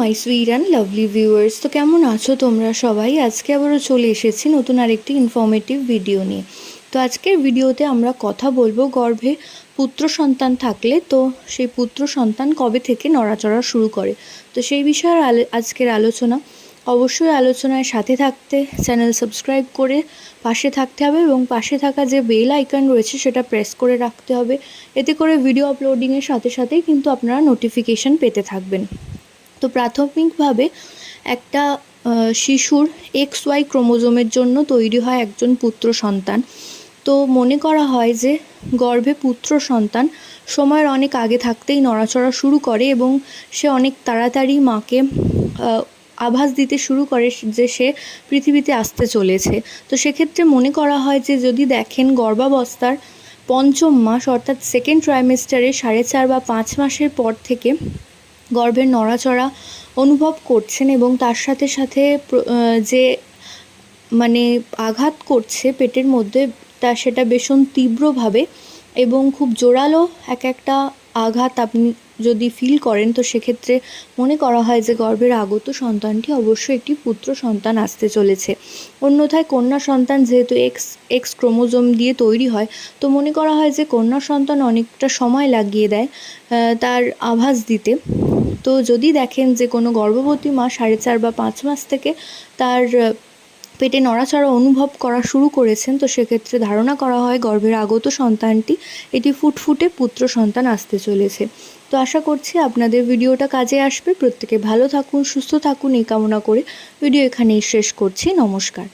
My sweet and lovely viewers তো কেমন আছো তোমরা সবাই? আজকে আবারও চলে এসেছি নতুন আরেকটি ইনফর্মেটিভ ভিডিও নিয়ে। তো আজকের ভিডিওতে আমরা কথা বলব গর্ভে পুত্র সন্তান থাকলে, তো সেই পুত্র সন্তান কবে থেকে নড়াচড়া শুরু করে? তো সেই বিষয়ে আজকের আলোচনা। অবশ্যই আলোচনায় সাথে থাকতে চ্যানেল সাবস্ক্রাইব করে পাশে থাকতে হবে এবং পাশে থাকা যে বেল আইকন রয়েছে, সেটা প্রেস করে রাখতে হবে। এতে করে ভিডিও আপলোডিংয়ের সাথে সাথেই কিন্তু আপনারা নোটিফিকেশন পেতে থাকবেন। তো প্রাথমিকভাবে একটা শিশুর এক্স ওয়াই ক্রোমোজোমের জন্য তৈরি হয় একজন পুত্র সন্তান। তো মনে করা হয় যে গর্ভে পুত্র সন্তান সময়ের অনেক আগে থাকতেই নড়াচড়া শুরু করে এবং সে অনেক তাড়াতাড়ি মাকে আভাস দিতে শুরু করে যে সে পৃথিবীতে আসতে চলেছে। তো সেক্ষেত্রে মনে করা হয় যে যদি দেখেন গর্ভাবস্থার পঞ্চম মাস অর্থাৎ সেকেন্ড ট্রাইমেস্টারে সাড়ে চার বা পাঁচ মাসের পর থেকে গর্ভের নড়াচড়া অনুভব করছেন এবং তার সাথে সাথে যে মানে আঘাত করছে পেটের মধ্যে, তা সেটা ভীষণ তীব্রভাবে এবং খুব জোরালো এক একটা আঘাত আপনি যদি ফিল করেন, তো সেক্ষেত্রে মনে করা হয় যে গর্ভের আগত সন্তানটি অবশ্যই একটি পুত্র সন্তান আসতে চলেছে। অন্যথায় কন্যা সন্তান যেহেতু এক্স এক্স ক্রোমোজোম দিয়ে তৈরি হয়, তো মনে করা হয় যে কন্যা সন্তান অনেকটা সময় লাগিয়ে দেয় তার আভাস দিতে। তো যদি দেখেন যে কোনো গর্ভবতী মা সাড়ে চার বা পাঁচ মাস থেকে তার পেটে নড়াচড়া অনুভব করা শুরু করেছেন, তো সেক্ষেত্রে ধারণা করা হয় গর্ভের আগত সন্তানটি এটি ফুটফুটে পুত্র সন্তান আসতে চলেছে। তো আশা করছি আপনাদের ভিডিওটা কাজে আসবে। প্রত্যেকে ভালো থাকুন, সুস্থ থাকুন, এই কামনা করে ভিডিও এখানেই শেষ করছি। নমস্কার।